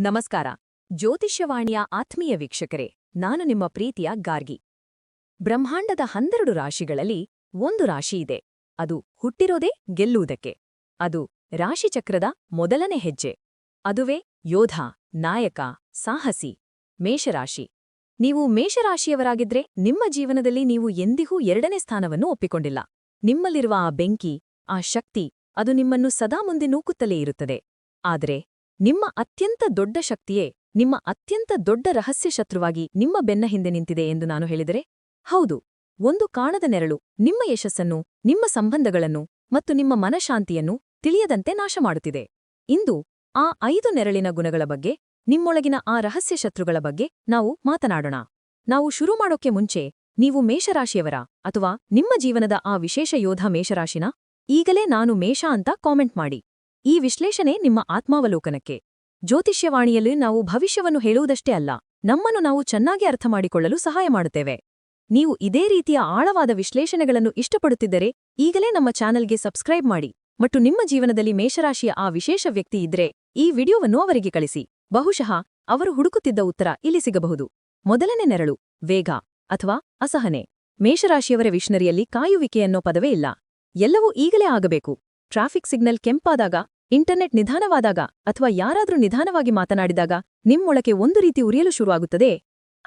ನಮಸ್ಕಾರ. ಜ್ಯೋತಿಷ್ಯವಾಣಿಯ ಆತ್ಮೀಯ ವೀಕ್ಷಕರೇ, ನಾನು ನಿಮ್ಮ ಪ್ರೀತಿಯ ಗಾರ್ಗಿ. ಬ್ರಹ್ಮಾಂಡದ ಹನ್ನೆರಡು ರಾಶಿಗಳಲ್ಲಿ ಒಂದು ರಾಶಿಯಿದೆ ಅದು ಹುಟ್ಟಿರೋದೇ ಗೆಲ್ಲುವುದಕ್ಕೆ. ಅದು ರಾಶಿಚಕ್ರದ ಮೊದಲನೇ ಹೆಜ್ಜೆ. ಅದುವೇ ಯೋಧ, ನಾಯಕ, ಸಾಹಸಿ, ಮೇಷರಾಶಿ. ನೀವು ಮೇಷರಾಶಿಯವರಾಗಿದ್ರೆ ನಿಮ್ಮ ಜೀವನದಲ್ಲಿ ನೀವು ಎಂದಿಗೂ ಎರಡನೇ ಸ್ಥಾನವನ್ನು ಒಪ್ಪಿಕೊಂಡಿಲ್ಲ. ನಿಮ್ಮಲ್ಲಿರುವ ಆ ಬೆಂಕಿ, ಆ ಶಕ್ತಿ, ಅದು ನಿಮ್ಮನ್ನು ಸದಾ ಮುಂದೆ ನೂಕುತ್ತಲೇ ಇರುತ್ತದೆ. ಆದರೆ ನಿಮ್ಮ ಅತ್ಯಂತ ದೊಡ್ಡ ಶಕ್ತಿಯೇ ನಿಮ್ಮ ಅತ್ಯಂತ ದೊಡ್ಡ ರಹಸ್ಯ ಶತ್ರುವಾಗಿ ನಿಮ್ಮ ಬೆನ್ನ ಹಿಂದೆ ನಿಂತಿದೆ ಎಂದು ನಾನು ಹೇಳಿದರೆ? ಹೌದು. ಒಂದು ಕಾಣದ ನೆರಳು, ನಿಮ್ಮ ಯಶಸ್ಸನ್ನು, ನಿಮ್ಮ ಸಂಬಂಧಗಳನ್ನು ಮತ್ತು ನಿಮ್ಮ ಮನಶಾಂತಿಯನ್ನು ತಿಳಿಯದಂತೆ ನಾಶ ಮಾಡುತ್ತಿದೆ ಇಂದು ಆ ಐದು ನೆರಳಿನ ಗುಣಗಳ ಬಗ್ಗೆ, ನಿಮ್ಮೊಳಗಿನ ಆ ರಹಸ್ಯ ಶತ್ರುಗಳ ಬಗ್ಗೆ ನಾವು ಮಾತನಾಡೋಣ. ನಾವು ಶುರು ಮಾಡೋಕೆ ಮುಂಚೆ ನೀವು ಮೇಷರಾಶಿಯವರ ಅಥವಾ ನಿಮ್ಮ ಜೀವನದ ಆ ವಿಶೇಷ ಯೋಧ ಮೇಷರಾಶಿನ ಈಗಲೇ ನಾನು ಮೇಷ ಅಂತ ಕಾಮೆಂಟ್ ಮಾಡಿ. ಈ ವಿಶ್ಲೇಷಣೆ ನಿಮ್ಮ ಆತ್ಮಾವಲೋಕನಕ್ಕೆ. ಜ್ಯೋತಿಷ್ಯವಾಣಿಯಲ್ಲಿ ನಾವು ಭವಿಷ್ಯವನ್ನು ಹೇಳುವುದಷ್ಟೇ ಅಲ್ಲ, ನಮ್ಮನ್ನು ನಾವು ಚೆನ್ನಾಗಿ ಅರ್ಥ ಮಾಡಿಕೊಳ್ಳಲು ಸಹಾಯ ಮಾಡುತ್ತೇವೆ. ನೀವು ಇದೇ ರೀತಿಯ ಆಳವಾದ ವಿಶ್ಲೇಷಣೆಗಳನ್ನು ಇಷ್ಟಪಡುತ್ತಿದ್ದರೆ, ಈಗಲೇ ನಮ್ಮ ಚಾನಲ್ಗೆ ಸಬ್ಸ್ಕ್ರೈಬ್ ಮಾಡಿ ಮತ್ತು ನಿಮ್ಮ ಜೀವನದಲ್ಲಿ ಮೇಷರಾಶಿಯ ಆ ವಿಶೇಷ ವ್ಯಕ್ತಿ ಇದ್ರೆ, ಈ ವಿಡಿಯೋವನ್ನು ಅವರಿಗೆ ಕಳಿಸಿ. ಬಹುಶಃ, ಅವರು ಹುಡುಕುತ್ತಿದ್ದ ಉತ್ತರ ಇಲ್ಲಿ ಸಿಗಬಹುದು. ಮೊದಲನೇ ನೆರಳು, ವೇಗ ಅಥವಾ ಅಸಹನೆ. ಮೇಷರಾಶಿಯವರ ವಿಷ್ಣರಿಯಲ್ಲಿ ಕಾಯುವಿಕೆಯನ್ನೋ ಪದವೇ ಇಲ್ಲ. ಎಲ್ಲವೂ ಈಗಲೇ ಆಗಬೇಕು. ಟ್ರಾಫಿಕ್ ಸಿಗ್ನಲ್ ಕೆಂಪಾದಾಗ ಇಂಟರ್ನೆಟ್ ನಿಧಾನವಾದಾಗ ಅಥವಾ ಯಾರಾದ್ರೂ ನಿಧಾನವಾಗಿ ಮಾತನಾಡಿದಾಗ ನಿಮ್ಮೊಳಕೆ ಒಂದು ರೀತಿ ಉರಿಯಲು ಶುರುವಾಗುತ್ತದೆ.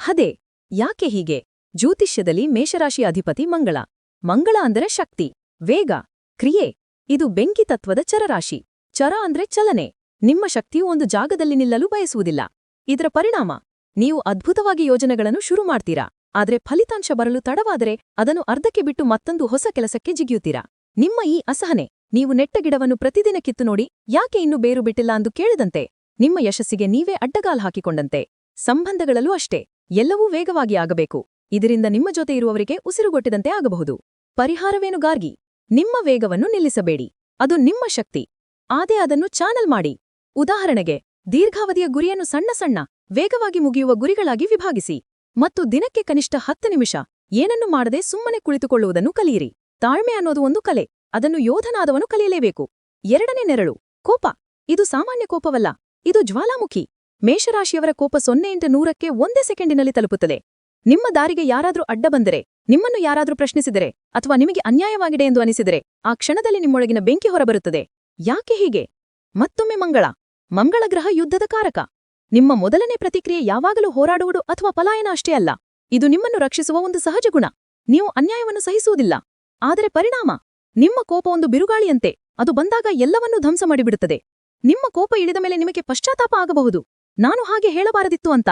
ಅದೇ, ಯಾಕೆ ಹೀಗೆ? ಜ್ಯೋತಿಷ್ಯದಲ್ಲಿ ಮೇಷರಾಶಿ ಅಧಿಪತಿ ಮಂಗಳ. ಮಂಗಳ ಅಂದರೆ ಶಕ್ತಿ, ವೇಗ, ಕ್ರಿಯೆ. ಇದು ಬೆಂಕಿ ತತ್ವದ ಚರರಾಶಿ. ಚರ ಅಂದ್ರೆ ಚಲನೆ. ನಿಮ್ಮ ಶಕ್ತಿಯು ಒಂದು ಜಾಗದಲ್ಲಿ ನಿಲ್ಲಲು ಬಯಸುವುದಿಲ್ಲ. ಇದರ ಪರಿಣಾಮ, ನೀವು ಅದ್ಭುತವಾಗಿ ಯೋಜನೆಗಳನ್ನು ಶುರು ಮಾಡ್ತೀರಾ. ಆದರೆ ಫಲಿತಾಂಶ ಬರಲು ತಡವಾದರೆ ಅದನ್ನು ಅರ್ಧಕ್ಕೆ ಬಿಟ್ಟು ಮತ್ತೊಂದು ಹೊಸ ಕೆಲಸಕ್ಕೆ ಜಿಗಿಯುತ್ತೀರಾ. ನಿಮ್ಮ ಈ ಅಸಹನೆ ನೀವು ನೆಟ್ಟ ಗಿಡವನ್ನು ಪ್ರತಿದಿನ ಕಿತ್ತು ನೋಡಿ, ಯಾಕೆ ಇನ್ನು ಬೇರು ಬಿಟ್ಟಿಲ್ಲ ಅಂದು ಕೇಳಿದಂತೆ, ನಿಮ್ಮ ಯಶಸ್ಸಿಗೆ ನೀವೇ ಅಡ್ಡಗಾಲ್ ಹಾಕಿಕೊಂಡಂತೆ. ಸಂಬಂಧಗಳಲ್ಲೂ ಅಷ್ಟೇ, ಎಲ್ಲವೂ ವೇಗವಾಗಿ ಆಗಬೇಕು. ಇದರಿಂದ ನಿಮ್ಮ ಜೊತೆ ಇರುವವರಿಗೆ ಉಸಿರುಗೊಟ್ಟಿದಂತೆ ಆಗಬಹುದು. ಪರಿಹಾರವೇನು ಗಾರ್ಗಿ? ನಿಮ್ಮ ವೇಗವನ್ನು ನಿಲ್ಲಿಸಬೇಡಿ. ಅದು ನಿಮ್ಮ ಶಕ್ತಿ. ಆದೇ ಅದನ್ನು ಚಾನಲ್ ಮಾಡಿ. ಉದಾಹರಣೆಗೆ, ದೀರ್ಘಾವಧಿಯ ಗುರಿಯನ್ನು ಸಣ್ಣ ಸಣ್ಣ, ವೇಗವಾಗಿ ಮುಗಿಯುವ ಗುರಿಗಳಾಗಿ ವಿಭಾಗಿಸಿ. ಮತ್ತು ದಿನಕ್ಕೆ ಕನಿಷ್ಠ ಹತ್ತು ನಿಮಿಷ, ಏನನ್ನು ಮಾಡದೆ ಸುಮ್ಮನೆ ಕುಳಿತುಕೊಳ್ಳುವುದನ್ನು ಕಲಿಯಿರಿ. ತಾಳ್ಮೆ ಅನ್ನೋದು ಒಂದು ಕಲೆ. ಅದನ್ನು ಯೋಧನಾದವನು ಕಲಿಯಲೇಬೇಕು. ಎರಡನೇ ನೆರಳು, ಕೋಪ. ಇದು ಸಾಮಾನ್ಯ ಕೋಪವಲ್ಲ. ಇದು ಜ್ವಾಲಾಮುಖಿ. ಮೇಷರಾಶಿಯವರ ಕೋಪ ಸೊನ್ನೆ ನೂರಕ್ಕೆ ಒಂದೇ ಸೆಕೆಂಡಿನಲ್ಲಿ ತಲುಪುತ್ತದೆ. ನಿಮ್ಮ ದಾರಿಗೆ ಯಾರಾದ್ರೂ ಅಡ್ಡ ಬಂದರೆ, ನಿಮ್ಮನ್ನು ಯಾರಾದ್ರೂ ಪ್ರಶ್ನಿಸಿದರೆ, ಅಥವಾ ನಿಮಗೆ ಅನ್ಯಾಯವಾಗಿದೆ ಎಂದು ಅನಿಸಿದರೆ, ಆ ಕ್ಷಣದಲ್ಲಿ ನಿಮ್ಮೊಳಗಿನ ಬೆಂಕಿ ಹೊರಬರುತ್ತದೆ. ಯಾಕೆ ಹೀಗೆ? ಮತ್ತೊಮ್ಮೆ ಮಂಗಳ. ಮಂಗಳ ಗ್ರಹ ಯುದ್ಧದ ಕಾರಕ. ನಿಮ್ಮ ಮೊದಲನೇ ಪ್ರತಿಕ್ರಿಯೆ ಯಾವಾಗಲೂ ಹೋರಾಡುವುದು ಅಥವಾ ಪಲಾಯನ ಅಷ್ಟೇ ಅಲ್ಲ. ಇದು ನಿಮ್ಮನ್ನು ರಕ್ಷಿಸುವ ಒಂದು ಸಹಜ ಗುಣ. ನೀವು ಅನ್ಯಾಯವನ್ನು ಸಹಿಸುವುದಿಲ್ಲ. ಆದರೆ ಪರಿಣಾಮ. ನಿಮ್ಮ ಕೋಪ ಒಂದು ಬಿರುಗಾಳಿಯಂತೆ, ಅದು ಬಂದಾಗ ಎಲ್ಲವನ್ನೂ ಧ್ವಂಸ ಮಾಡಿಬಿಡುತ್ತದೆ. ನಿಮ್ಮ ಕೋಪ ಇಳಿದ ಮೇಲೆ ನಿಮಗೆ ಪಶ್ಚಾತ್ತಾಪ ಆಗಬಹುದು. ನಾನು ಹಾಗೆ ಹೇಳಬಾರದಿತ್ತು ಅಂತ.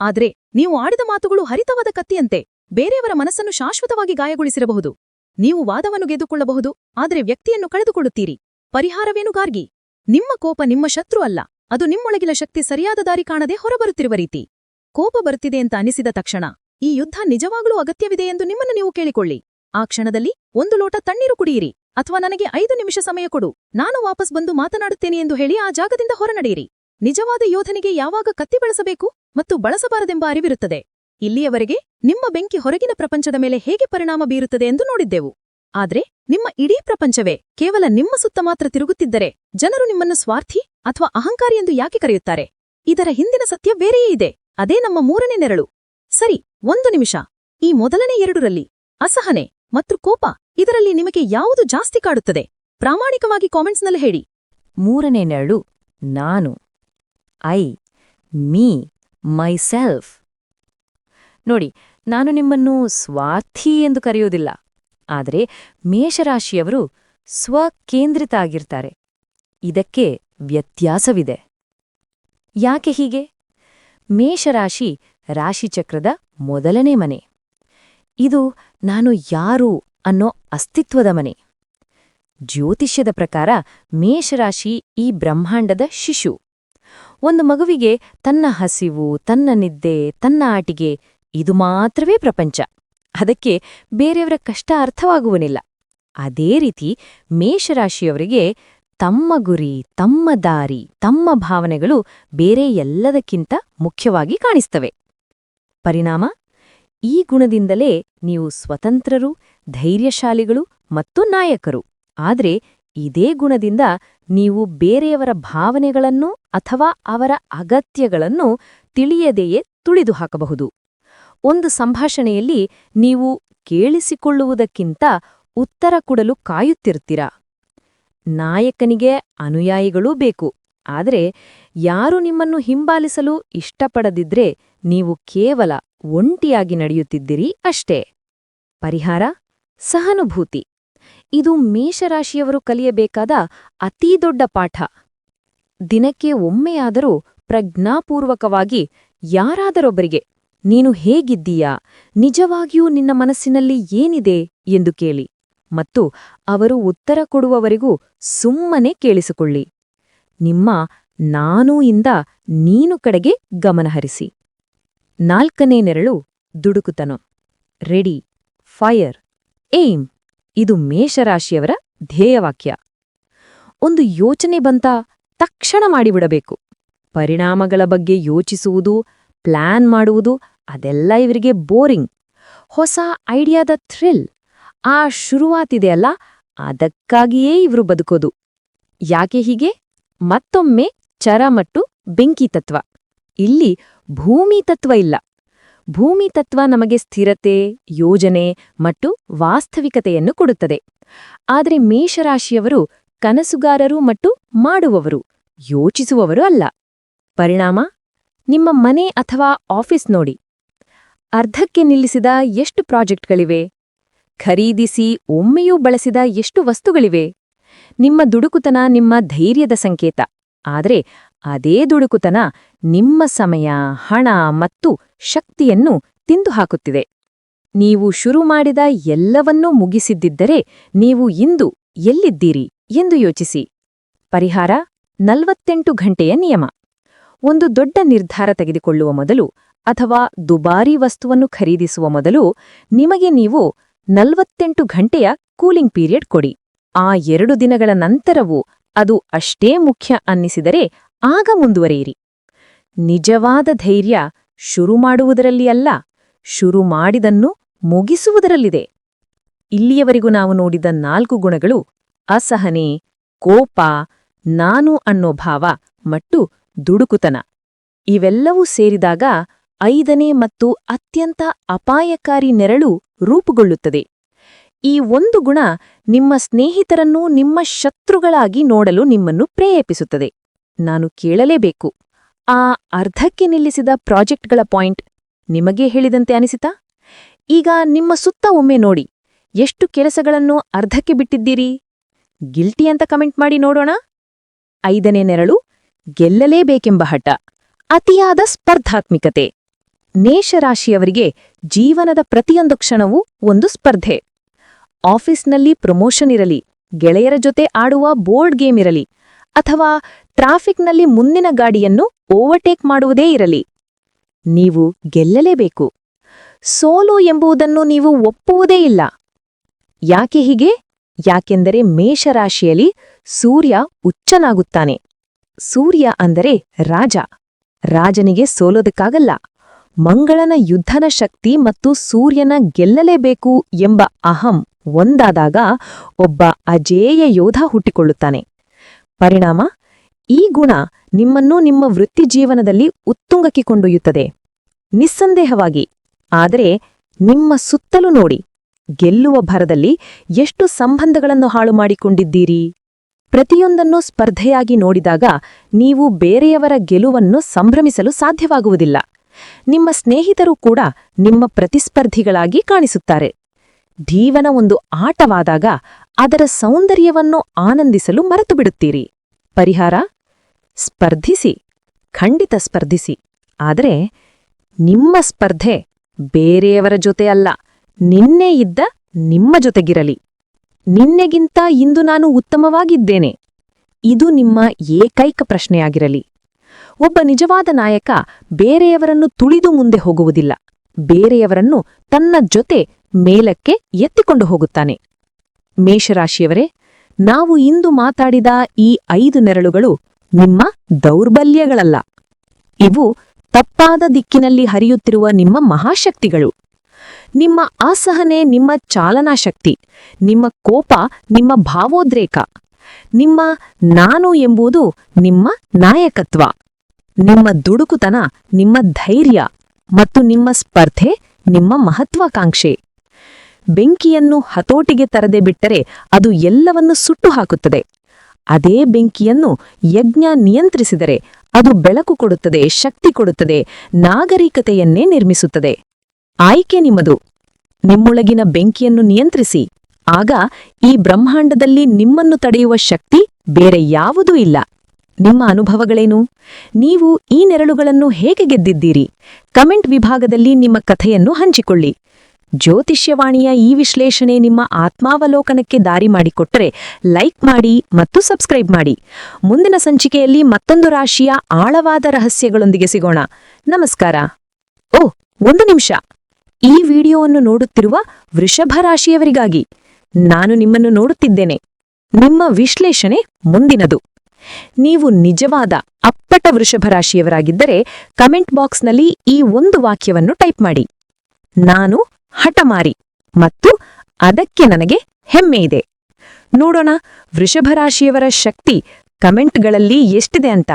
ಆದ್ರೆ, ನೀವು ಆಡಿದ ಮಾತುಗಳು ಹರಿತವಾದ ಕತ್ತಿಯಂತೆ, ಬೇರೆಯವರ ಮನಸ್ಸನ್ನು ಶಾಶ್ವತವಾಗಿ ಗಾಯಗೊಳಿಸಿರಬಹುದು. ನೀವು ವಾದವನ್ನು ಗೆದ್ದುಕೊಳ್ಳಬಹುದು, ಆದರೆ ವ್ಯಕ್ತಿಯನ್ನು ಕಳೆದುಕೊಳ್ಳುತ್ತೀರಿ. ಪರಿಹಾರವೇನು ಗಾರ್ಗಿ? ನಿಮ್ಮ ಕೋಪ ನಿಮ್ಮ ಶತ್ರು ಅಲ್ಲ, ಅದು ನಿಮ್ಮೊಳಗಿನ ಶಕ್ತಿ ಸರಿಯಾದ ದಾರಿ ಕಾಣದೆ ಹೊರಬರುತ್ತಿರುವ ರೀತಿ. ಕೋಪ ಬರುತ್ತಿದೆ ಅಂತ ಅನಿಸಿದ ತಕ್ಷಣ, ಈ ಯುದ್ಧ ನಿಜವಾಗಲೂ ಅಗತ್ಯವಿದೆ ಎಂದು ನಿಮ್ಮನ್ನು ನೀವು ಕೇಳಿಕೊಳ್ಳಿ. ಆ ಕ್ಷಣದಲ್ಲಿ ಒಂದು ಲೋಟ ತಣ್ಣೀರು ಕುಡಿಯಿರಿ ಅಥವಾ ನನಗೆ ಐದು ನಿಮಿಷ ಸಮಯ ಕೊಡು. ನಾನು ವಾಪಸ್ ಬಂದು ಮಾತನಾಡುತ್ತೇನೆ ಎಂದು ಹೇಳಿ ಆ ಜಾಗದಿಂದ ಹೊರನಡೆಯಿರಿ. ನಿಜವಾದ ಯೋಧನಿಗೆ ಯಾವಾಗ ಕತ್ತಿ ಬಳಸಬೇಕು ಮತ್ತು ಬಳಸಬಾರದೆಂಬ ಅರಿವಿರುತ್ತದೆ. ಇಲ್ಲಿಯವರೆಗೆ ನಿಮ್ಮ ಬೆಂಕಿ ಹೊರಗಿನ ಪ್ರಪಂಚದ ಮೇಲೆ ಹೇಗೆ ಪರಿಣಾಮ ಬೀರುತ್ತದೆ ಎಂದು ನೋಡಿದ್ದೆವು. ಆದ್ರೆ ನಿಮ್ಮ ಇಡೀ ಪ್ರಪಂಚವೇ ಕೇವಲ ನಿಮ್ಮ ಸುತ್ತ ಮಾತ್ರ ತಿರುಗುತ್ತಿದ್ದರೆ ಜನರು ನಿಮ್ಮನ್ನು ಸ್ವಾರ್ಥಿ ಅಥವಾ ಅಹಂಕಾರಿ ಎಂದು ಯಾಕೆ ಕರೆಯುತ್ತಾರೆ? ಇದರ ಹಿಂದಿನ ಸತ್ಯ ಬೇರೆಯೇ ಇದೆ. ಅದೇ ನಮ್ಮ ಮೂರನೇ ನೆರಳು. ಸರಿ, ಒಂದು ನಿಮಿಷ. ಈ ಮೊದಲನೇ ಎರಡರಲ್ಲಿ ಅಸಹನೆ. ಮತ್ತು ಕೋಪ ಇದರಲ್ಲಿ ನಿಮಗೆ ಯಾವುದು ಜಾಸ್ತಿ ಕಾಡುತ್ತದೆ? ಪ್ರಾಮಾಣಿಕವಾಗಿ ಕಾಮೆಂಟ್ಸ್ನಲ್ಲಿ ಹೇಳಿ. ಮೂರನೇ ನೆರಳು ನಾನು, ಐ, ಮೀ, ಮೈಸೆಲ್ಫ್. ನೋಡಿ, ನಾನು ನಿಮ್ಮನ್ನು ಸ್ವಾರ್ಥಿ ಎಂದು ಕರೆಯುವುದಿಲ್ಲ, ಆದರೆ ಮೇಷರಾಶಿಯವರು ಸ್ವಕೇಂದ್ರಿತ ಆಗಿರ್ತಾರೆ ಇದಕ್ಕೆ ವ್ಯತ್ಯಾಸವಿದೆ. ಯಾಕೆ ಹೀಗೆ? ಮೇಷರಾಶಿ ರಾಶಿಚಕ್ರದ ಮೊದಲನೇ ಮನೆ. ಇದು ನಾನು ಯಾರು ಅನ್ನೋ ಅಸ್ತಿತ್ವದ ಮನೆ. ಜ್ಯೋತಿಷ್ಯದ ಪ್ರಕಾರ ಮೇಷರಾಶಿ ಈ ಬ್ರಹ್ಮಾಂಡದ ಶಿಶು. ಒಂದು ಮಗುವಿಗೆ ತನ್ನ ಹಸಿವು, ತನ್ನ ನಿದ್ದೆ, ತನ್ನ ಆಟಿಗೆ ಇದು ಮಾತ್ರವೇ ಪ್ರಪಂಚ. ಅದಕ್ಕೆ ಬೇರೆಯವರ ಕಷ್ಟ ಅರ್ಥವಾಗುವನಿಲ್ಲ. ಅದೇ ರೀತಿ ಮೇಷರಾಶಿಯವರಿಗೆ ತಮ್ಮ ಗುರಿ, ತಮ್ಮ ದಾರಿ, ತಮ್ಮ ಭಾವನೆಗಳು ಬೇರೆ ಎಲ್ಲದಕ್ಕಿಂತ ಮುಖ್ಯವಾಗಿ ಕಾಣಿಸ್ತವೆ. ಪರಿಣಾಮ? ಈ ಗುಣದಿಂದಲೇ ನೀವು ಸ್ವತಂತ್ರರು, ಧೈರ್ಯಶಾಲಿಗಳು ಮತ್ತು ನಾಯಕರು. ಆದರೆ ಇದೇ ಗುಣದಿಂದ ನೀವು ಬೇರೆಯವರ ಭಾವನೆಗಳನ್ನು ಅಥವಾ ಅವರ ಅಗತ್ಯಗಳನ್ನು ತಿಳಿಯದೆಯೇ ತುಳಿದು ಹಾಕಬಹುದು ಒಂದು ಸಂಭಾಷಣೆಯಲ್ಲಿ ನೀವು ಕೇಳಿಸಿಕೊಳ್ಳುವುದಕ್ಕಿಂತ ಉತ್ತರ ಕೊಡಲು ಕಾಯುತ್ತಿರುತ್ತೀರ? ನಾಯಕನಿಗೆ ಅನುಯಾಯಿಗಳೂ ಬೇಕು. ಆದರೆ ಯಾರು ನಿಮ್ಮನ್ನು ಹಿಂಬಾಲಿಸಲು ಇಷ್ಟಪಡದಿದ್ರೆ ನೀವು ಕೇವಲ ಒಂಟಿಯಾಗಿ ನಡೆಯುತ್ತಿದ್ದಿರಿ ಅಷ್ಟೇ. ಪರಿಹಾರ, ಸಹಾನುಭೂತಿ. ಇದು ಮೇಷರಾಶಿಯವರು ಕಲಿಯಬೇಕಾದ ಅತೀ ದೊಡ್ಡ ಪಾಠ. ದಿನಕ್ಕೆ ಒಮ್ಮೆಯಾದರೂ ಪ್ರಜ್ಞಾಪೂರ್ವಕವಾಗಿ ಯಾರಾದರೊಬ್ಬರಿಗೆ, ನೀನು ಹೇಗಿದ್ದೀಯಾ? ನಿಜವಾಗಿಯೂ ನಿನ್ನ ಮನಸ್ಸಿನಲ್ಲಿ ಏನಿದೆ? ಎಂದು ಕೇಳಿ. ಮತ್ತು ಅವರು ಉತ್ತರ ಕೊಡುವವರೆಗೂ ಸುಮ್ಮನೆ ಕೇಳಿಸಿಕೊಳ್ಳಿ. ನಿಮ್ಮ ನಾನೂ ಇಂದ ನೀನು ಕಡೆಗೆ ಗಮನಹರಿಸಿ. ನಾಲ್ಕನೇ ನೆರಳು ದುಡುಕುತನ. Ready, fire, aim. ಇದು ಮೇಷರಾಶಿಯವರ ಧ್ಯೇಯವಾಕ್ಯ. ಒಂದು ಯೋಚನೆ ಬಂತ ತಕ್ಷಣ ಮಾಡಿಬಿಡಬೇಕು. ಪರಿಣಾಮಗಳ ಬಗ್ಗೆ ಯೋಚಿಸುವುದು, ಪ್ಲಾನ್ ಮಾಡುವುದು, ಅದೆಲ್ಲ ಇವರಿಗೆ ಬೋರಿಂಗ್. ಹೊಸ ಐಡಿಯಾದ ಥ್ರಿಲ್. ಆ ಶುರುವಾತಿದೆಯಲ್ಲ ಅದಕ್ಕಾಗಿಯೇ ಇವರು ಬದುಕೋದು. ಯಾಕೆ ಹೀಗೆ? ಮತ್ತೊಮ್ಮೆ ಚರಮಟ್ಟು ಬೆಂಕಿ ತತ್ವ. ಇಲ್ಲಿ ಭೂಮಿ ತತ್ವ ಇಲ್ಲ. ಭೂಮಿ ತತ್ವ ನಮಗೆ ಸ್ಥಿರತೆ, ಯೋಜನೆ ಮತ್ತು ವಾಸ್ತವಿಕತೆಯನ್ನು ಕೊಡುತ್ತದೆ. ಆದರೆ ಮೇಷರಾಶಿಯವರು ಕನಸುಗಾರರು ಮತ್ತು ಮಾಡುವವರು, ಯೋಚಿಸುವವರು ಅಲ್ಲ. ಪರಿಣಾಮ? ನಿಮ್ಮ ಮನೆ ಅಥವಾ ಆಫೀಸ್ ನೋಡಿ. ಅರ್ಧಕ್ಕೆ ನಿಲ್ಲಿಸಿದ ಎಷ್ಟು ಪ್ರಾಜೆಕ್ಟ್ಗಳಿವೆ? ಖರೀದಿಸಿ ಒಮ್ಮೆಯೂ ಬಳಸಿದ ಎಷ್ಟು ವಸ್ತುಗಳಿವೆ? ನಿಮ್ಮ ದುಡುಕುತನ, ನಿಮ್ಮ ಧೈರ್ಯದ ಸಂಕೇತ. ಆದರೆ ಅದೇ ದುಡುಕುತನ ನಿಮ್ಮ ಸಮಯ, ಹಣ ಮತ್ತು ಶಕ್ತಿಯನ್ನು ತಿಂದು ಹಾಕುತ್ತಿದೆ ನೀವು ಶುರು ಮಾಡಿದ ಎಲ್ಲವನ್ನೂ ಮುಗಿಸಿದ್ದಿದ್ದರೆ ನೀವು ಇಂದು ಎಲ್ಲಿದ್ದೀರಿ ಎಂದು ಯೋಚಿಸಿ. ಪರಿಹಾರ, ನಲ್ವತ್ತೆಂಟು ಗಂಟೆಯ ನಿಯಮ. ಒಂದು ದೊಡ್ಡ ನಿರ್ಧಾರ ತೆಗೆದುಕೊಳ್ಳುವ ಮೊದಲು ಅಥವಾ ದುಬಾರಿ ವಸ್ತುವನ್ನು ಖರೀದಿಸುವ ಮೊದಲು ನಿಮಗೆ ನೀವು ನಲ್ವತ್ತೆಂಟು ಗಂಟೆಯ ಕೂಲಿಂಗ್ ಪೀರಿಯಡ್ ಕೊಡಿ. ಆ ಎರಡು ದಿನಗಳ ನಂತರವೂ ಅದು ಅಷ್ಟೇ ಮುಖ್ಯ ಅನ್ನಿಸಿದರೆ ಆಗ ಮುಂದುವರಿಯಿರಿ. ನಿಜವಾದ ಧೈರ್ಯ ಶುರು ಮಾಡುವುದರಲ್ಲಿ ಅಲ್ಲ, ಶುರು ಮಾಡಿದನ್ನು ಮುಗಿಸುವುದರಲ್ಲಿದೆ. ಇಲ್ಲಿಯವರೆಗೂ ನಾವು ನೋಡಿದ ನಾಲ್ಕು ಗುಣಗಳು ಅಸಹನೆ, ಕೋಪ, ನಾನು ಅನ್ನೋ ಭಾವ ಮತ್ತು ದುಡುಕುತನ. ಇವೆಲ್ಲವೂ ಸೇರಿದಾಗ ಐದನೇ ಮತ್ತು ಅತ್ಯಂತ ಅಪಾಯಕಾರಿ ನೆರಳು ರೂಪುಗೊಳ್ಳುತ್ತದೆ. ಈ ಒಂದು ಗುಣ ನಿಮ್ಮ ಸ್ನೇಹಿತರನ್ನು ನಿಮ್ಮ ಶತ್ರುಗಳಾಗಿ ನೋಡಲು ನಿಮ್ಮನ್ನು ಪ್ರೇರೇಪಿಸುತ್ತದೆ. ನಾನು ಕೇಳಲೇಬೇಕು. ಆ ಅರ್ಧಕ್ಕೆ ನಿಲ್ಲಿಸಿದ ಪ್ರಾಜೆಕ್ಟ್ಗಳ ಪಾಯಿಂಟ್ ನಿಮಗೆ ಹೇಳಿದಂತೆ ಅನಿಸಿತಾ? ಈಗ ನಿಮ್ಮ ಸುತ್ತ ಒಮ್ಮೆ ನೋಡಿ, ಎಷ್ಟು ಕೆಲಸಗಳನ್ನು ಅರ್ಧಕ್ಕೆ ಬಿಟ್ಟಿದ್ದೀರಿ? ಗಿಲ್ಟಿ ಅಂತ ಕಮೆಂಟ್ ಮಾಡಿ ನೋಡೋಣ. ಐದನೇ ನೆರಳು, ಗೆಲ್ಲಲೇಬೇಕೆಂಬ ಹಠ, ಅತಿಯಾದ ಸ್ಪರ್ಧಾತ್ಮಿಕತೆ. ಮೇಷರಾಶಿಯವರಿಗೆ ಜೀವನದ ಪ್ರತಿಯೊಂದು ಕ್ಷಣವೂ ಒಂದು ಸ್ಪರ್ಧೆ. ಆಫೀಸ್ನಲ್ಲಿ ಪ್ರಮೋಷನ್ ಇರಲಿ, ಗೆಳೆಯರ ಜೊತೆ ಆಡುವ ಬೋರ್ಡ್ ಗೇಮ್ ಇರಲಿ, ಅಥವಾ ಟ್ರಾಫಿಕ್ನಲ್ಲಿ ಮುಂದಿನ ಗಾಡಿಯನ್ನು ಓವರ್ಟೇಕ್ ಮಾಡುವುದೇ ಇರಲಿ. ನೀವು ಗೆಲ್ಲಲೇಬೇಕು. ಸೋಲು ಎಂಬುದನ್ನು ನೀವು ಒಪ್ಪುವುದೇ ಇಲ್ಲ. ಯಾಕೆ ಹೀಗೆ? ಯಾಕೆಂದರೆ ಮೇಷರಾಶಿಯಲ್ಲಿ ಸೂರ್ಯ ಉಚ್ಚನಾಗುತ್ತಾನೆ. ಸೂರ್ಯ ಅಂದರೆ ರಾಜ. ರಾಜನಿಗೆ ಸೋಲೋದಕ್ಕಾಗಲ್ಲ. ಮಂಗಳನ ಯುದ್ಧನ ಶಕ್ತಿ ಮತ್ತು ಸೂರ್ಯನ ಗೆಲ್ಲಲೇಬೇಕು ಎಂಬ ಅಹಂ ಒಂದಾದಾಗ ಒಬ್ಬ ಅಜೇಯ ಯೋಧ ಹುಟ್ಟಿಕೊಳ್ಳುತ್ತಾನೆ. ಪರಿಣಾಮ? ಈ ಗುಣ ನಿಮ್ಮನ್ನು ನಿಮ್ಮ ವೃತ್ತಿಜೀವನದಲ್ಲಿ ಉತ್ತುಂಗಕ್ಕೆ ಕೊಂಡೊಯ್ಯುತ್ತದೆ. ನಿಸ್ಸಂದೇಹವಾಗಿ. ಆದರೆ ನಿಮ್ಮ ಸುತ್ತಲೂ ನೋಡಿ, ಗೆಲ್ಲುವ ಭರದಲ್ಲಿ ಎಷ್ಟು ಸಂಬಂಧಗಳನ್ನು ಹಾಳು ಮಾಡಿಕೊಂಡಿದ್ದೀರಿ? ಪ್ರತಿಯೊಂದನ್ನು ಸ್ಪರ್ಧೆಯಾಗಿ ನೋಡಿದಾಗ ನೀವು ಬೇರೆಯವರ ಗೆಲುವನ್ನು ಸಂಭ್ರಮಿಸಲು ಸಾಧ್ಯವಾಗುವುದಿಲ್ಲ. ನಿಮ್ಮ ಸ್ನೇಹಿತರು ಕೂಡ ನಿಮ್ಮ ಪ್ರತಿಸ್ಪರ್ಧಿಗಳಾಗಿ ಕಾಣಿಸುತ್ತಾರೆ. ಜೀವನ ಒಂದು ಆಟವಾದಾಗ ಅದರ ಸೌಂದರ್ಯವನ್ನು ಆನಂದಿಸಲು ಮರೆತುಬಿಡುತ್ತೀರಿ. ಪರಿಹಾರ? ಸ್ಪರ್ಧಿಸಿ, ಖಂಡಿತ ಸ್ಪರ್ಧಿಸಿ. ಆದರೆ ನಿಮ್ಮ ಸ್ಪರ್ಧೆ ಬೇರೆಯವರ ಜೊತೆ ಅಲ್ಲ, ನಿನ್ನೆ ಇದ್ದ ನಿಮ್ಮ ಜೊತೆಗಿರಲಿ. ನಿನ್ನೆಗಿಂತ ಇಂದು ನಾನು ಉತ್ತಮವಾಗಿದ್ದೇನೆ. ಇದು ನಿಮ್ಮ ಏಕೈಕ ಪ್ರಶ್ನೆಯಾಗಿರಲಿ. ಒಬ್ಬ ನಿಜವಾದ ನಾಯಕ ಬೇರೆಯವರನ್ನು ತುಳಿದು ಮುಂದೆ ಹೋಗುವುದಿಲ್ಲ. ಬೇರೆಯವರನ್ನು ತನ್ನ ಜೊತೆ ಮೇಲಕ್ಕೆ ಎತ್ತಿಕೊಂಡು ಹೋಗುತ್ತಾನೆ. ಮೇಷರಾಶಿಯವರೇ, ನಾವು ಇಂದು ಮಾತಾಡಿದ ಈ ಐದು ನೆರಳುಗಳು ನಿಮ್ಮ ದೌರ್ಬಲ್ಯಗಳಲ್ಲ. ಇವು ತಪ್ಪಾದ ದಿಕ್ಕಿನಲ್ಲಿ ಹರಿಯುತ್ತಿರುವ ನಿಮ್ಮ ಮಹಾಶಕ್ತಿಗಳು. ನಿಮ್ಮ ಅಸಹನೆ ನಿಮ್ಮ ಚಾಲನಾ ಶಕ್ತಿ ನಿಮ್ಮ ಕೋಪ ನಿಮ್ಮ ಭಾವೋದ್ರೇಕ, ನಿಮ್ಮ ನಾನು ಎಂಬುದು ನಿಮ್ಮ ನಾಯಕತ್ವ. ನಿಮ್ಮ ದುಡುಕುತನ ನಿಮ್ಮ ಧೈರ್ಯ ಮತ್ತು ನಿಮ್ಮ ಸ್ಪರ್ಧೆ ನಿಮ್ಮ ಮಹತ್ವಾಕಾಂಕ್ಷೆ. ಬೆಂಕಿಯನ್ನು ಹತೋಟಿಗೆ ತರದೆ ಬಿಟ್ಟರೆ ಅದು ಎಲ್ಲವನ್ನು ಸುಟ್ಟು ಹಾಕುತ್ತದೆ. ಅದೇ ಬೆಂಕಿಯನ್ನು ಯಜ್ಞ ನಿಯಂತ್ರಿಸಿದರೆ ಅದು ಬೆಳಕು ಕೊಡುತ್ತದೆ, ಶಕ್ತಿ ಕೊಡುತ್ತದೆ, ನಾಗರಿಕತೆಯನ್ನೇ ನಿರ್ಮಿಸುತ್ತದೆ. ಆಯ್ಕೆ ನಿಮ್ಮದು. ನಿಮ್ಮೊಳಗಿನ ಬೆಂಕಿಯನ್ನು ನಿಯಂತ್ರಿಸಿ. ಆಗ ಈ ಬ್ರಹ್ಮಾಂಡದಲ್ಲಿ ನಿಮ್ಮನ್ನು ತಡೆಯುವ ಶಕ್ತಿ ಬೇರೆ ಯಾವುದೂ ಇಲ್ಲ. ನಿಮ್ಮ ಅನುಭವಗಳೇನು? ನೀವು ಈ ನೆರಳುಗಳನ್ನು ಹೇಗೆ ಗೆದ್ದಿದ್ದೀರಿ? ಕಮೆಂಟ್ ವಿಭಾಗದಲ್ಲಿ ನಿಮ್ಮ ಕಥೆಯನ್ನು ಹಂಚಿಕೊಳ್ಳಿ. ಜ್ಯೋತಿಷ್ಯವಾಣಿಯ ಈ ವಿಶ್ಲೇಷಣೆ ನಿಮ್ಮ ಆತ್ಮಾವಲೋಕನಕ್ಕೆ ದಾರಿ ಮಾಡಿಕೊಟ್ಟರೆ ಲೈಕ್ ಮಾಡಿ ಮತ್ತು ಸಬ್ಸ್ಕ್ರೈಬ್ ಮಾಡಿ. ಮುಂದಿನ ಸಂಚಿಕೆಯಲ್ಲಿ ಮತ್ತೊಂದು ರಾಶಿಯ ಆಳವಾದ ರಹಸ್ಯಗಳೊಂದಿಗೆ ಸಿಗೋಣ. ನಮಸ್ಕಾರ. ಓ, ಒಂದು ನಿಮಿಷ. ಈ ವಿಡಿಯೋವನ್ನು ನೋಡುತ್ತಿರುವ ವೃಷಭ ರಾಶಿಯವರಿಗಾಗಿ ನಾನು ನಿಮ್ಮನ್ನು ನೋಡುತ್ತಿದ್ದೇನೆ. ನಿಮ್ಮ ವಿಶ್ಲೇಷಣೆ ಮುಂದಿನದು. ನೀವು ನಿಜವಾದ ಅಪ್ಪಟ ವೃಷಭ ರಾಶಿಯವರಾಗಿದ್ದರೆ ಕಮೆಂಟ್ ಬಾಕ್ಸ್ನಲ್ಲಿ ಈ ಒಂದು ವಾಕ್ಯವನ್ನು ಟೈಪ್ ಮಾಡಿ. ನಾನು ಹಠಮಾರಿ. ಮತ್ತು ಅದಕ್ಕೆ ನನಗೆ ಹೆಮ್ಮೆ ಇದೆ. ನೋಡೋಣ ವೃಷಭ ರಾಶಿಯವರ ಶಕ್ತಿ ಕಮೆಂಟ್ಗಳಲ್ಲಿ ಎಷ್ಟಿದೆ ಅಂತ.